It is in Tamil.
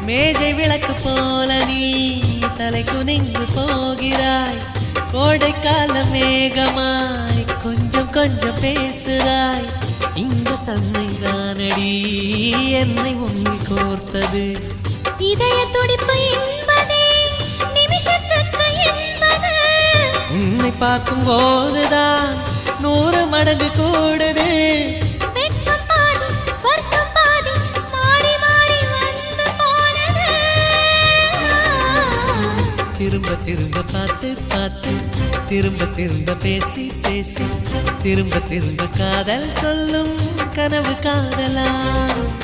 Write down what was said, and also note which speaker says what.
Speaker 1: மேஜை விளக்கு போல நீ தலை குனிந்து போகிறாய். கோடைக்கால மேகமாய் கொஞ்சம் கொஞ்சம் பேசுகிறாய். என்னை உன்னில் கோர்த்தது.
Speaker 2: இதய துடிப்பு
Speaker 1: உன்னை பார்க்கும் போதுதான் நூறு மடங்கு கூடுது. திரும்ப திரும்ப பார்த்து பார்த்து திரும்ப திரும்ப பேசி பேசி திரும்ப திரும்ப காதல் சொல்லும். கனவு காதலா
Speaker 2: திரும்ப திரும்ப